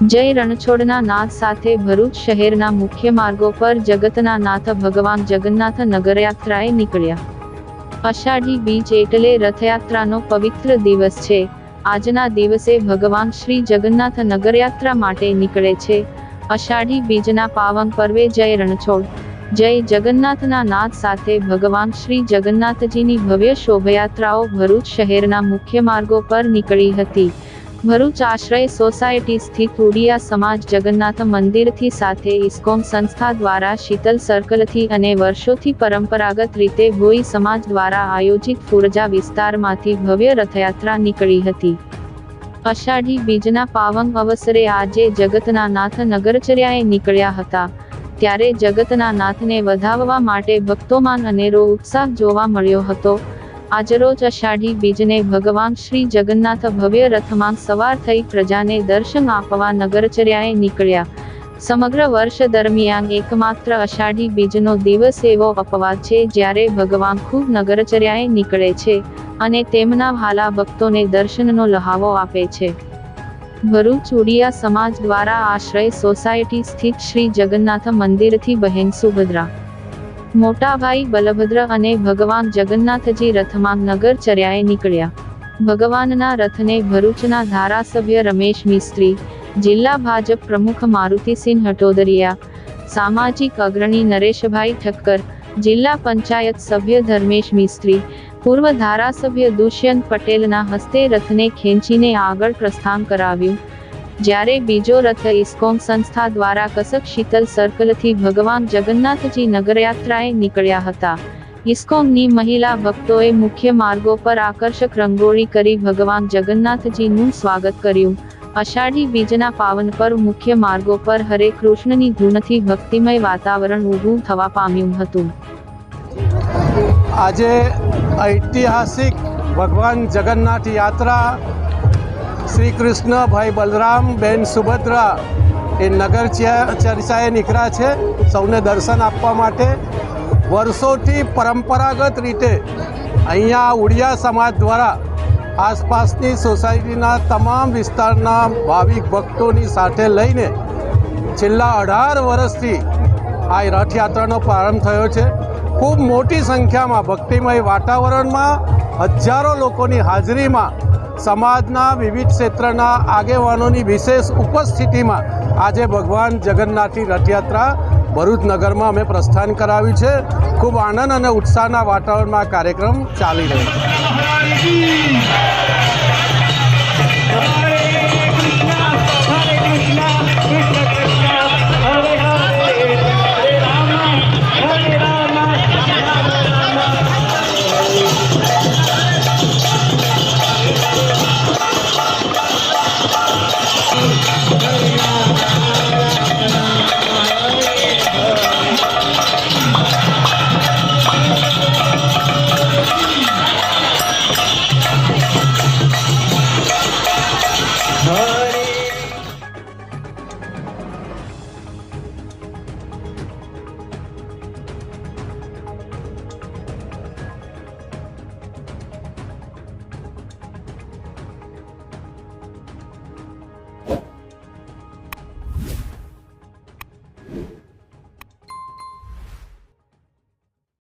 જય રણછોડના નાદ સાથે ભરૂચ શહેરના મુખ્ય માર્ગો પર જગતના નાથ ભગવાન જગન્નાથ નગરયાત્રાએ નીકળ્યા. અષાઢી બીજ એટલે રથયાત્રાનો પવિત્ર દિવસ છે. આજના દિવસે ભગવાન શ્રી જગન્નાથ નગરયાત્રા માટે નીકળે છે. અષાઢી બીજના પાવન પર્વે જય રણછોડ. જય જગન્નાથના નાદ સાથે ભગવાન શ્રી જગન્નાથજીની ભવ્ય શોભાયાત્રાઓ ભરૂચ શહેરના મુખ્ય માર્ગો પર નીકળી હતી. ભરૂચ આશ્રય સોસાયટી સ્થિત ઉડિયા સમાજ જગન્નાથ મંદિરથી સાથે ઇસ્કોમ સંસ્થા દ્વારા શીતલ સર્કલથી અને વર્ષોથી પરંપરાગત રીતે ભોઈ સમાજ દ્વારા આયોજિત ફુરજા વિસ્તારમાંથી ભવ્ય રથયાત્રા નીકળી હતી. અષાઢી બીજના પાવન અવસરે આજે જગતના નાથ નગરચર્યાએ નીકળ્યા હતા. ત્યારે જગતના નાથને વધાવવા માટે ભક્તોમાં અનેરો ઉત્સાહ જોવા મળ્યો હતો. આજરોજ અષાઢી બીજને ભગવાન શ્રી જગન્નાથ ભવ્ય રથમાં સવાર થઈ પ્રજાને દર્શન આપવા નગરચર્યાએ નીકળ્યા. સમગ્ર વર્ષ દરમિયાન એકમાત્ર અષાઢી બીજનો દિવસ એવો અપવાદ છે જ્યારે ભગવાન ખૂબ નગરચર્યાએ નીકળે છે અને તેમના ભાલા ભક્તોને દર્શનનો લહાવો આપે છે. ભરૂચ ઉડિયા સમાજ દ્વારા આશ્રય સોસાયટી સ્થિત શ્રી જગન્નાથ મંદિરથી બહેન સુભદ્રા મોટાભાઈ બલભદ્ર અને ભગવાન જગન્નાથજી રથમાં નગરચર્યાએ નીકળ્યા. ભગવાનના રથને ભરૂચના ધારાસભ્ય રમેશ મિસ્ત્રી, જિલ્લા ભાજપ પ્રમુખ મારુતિસિંહ હટોદરિયા, સામાજિક અગ્રણી નરેશભાઈ ઠક્કર, જિલ્લા પંચાયત સભ્ય ધર્મેશ મિસ્ત્રી, પૂર્વ ધારાસભ્ય દુષ્યંત પટેલના હસ્તે રથને ખેંચીને આગળ પ્રસ્થાન કરાવ્યું. જ્યારે બીજો રથ ઇસ્કોન સંસ્થા દ્વારા કસક શીતલ સર્કલથી ભગવાન જગન્નાથજી નગરયાત્રાએ નીકળ્યા હતા. ઇસ્કોનની મહિલા ભક્તોએ મુખ્ય માર્ગો પર આકર્ષક રંગોળી કરી ભગવાન જગન્નાથજીનું સ્વાગત કર્યું. અષાઢી બીજના પાવન પર મુખ્ય માર્ગો પર હરે કૃષ્ણની ધૂનથી ભક્તિમય વાતાવરણ ઊભું થવા પામ્યું હતું. આજે ઐતિહાસિક ભગવાન જગન્નાથ યાત્રા શ્રી કૃષ્ણ ભાઈ બલરામ, બેન સુભદ્રા, એ નગર ચર્ચાએ નીકળ્યા છે સૌને દર્શન આપવા માટે. વર્ષોથી પરંપરાગત રીતે અહીંયા ઉડિયા સમાજ દ્વારા આસપાસની સોસાયટીના તમામ વિસ્તારના ભાવિક ભક્તોની સાથે લઈને છેલ્લા અઢાર વર્ષથી આ રથયાત્રાનો પ્રારંભ થયો છે. ખૂબ મોટી સંખ્યામાં ભક્તિમય વાતાવરણમાં હજારો લોકોની હાજરીમાં સમાજના વિવિધ ક્ષેત્રના આગેવાનોની વિશેષ ઉપસ્થિતિમાં આજે ભગવાન જગન્નાથની રથયાત્રા ભરૂચ નગરમાં અમે પ્રસ્થાન કરાવ્યું છે. ખૂબ આનંદ અને ઉત્સાહના વાતાવરણમાં કાર્યક્રમ ચાલી રહ્યો છે. Ah.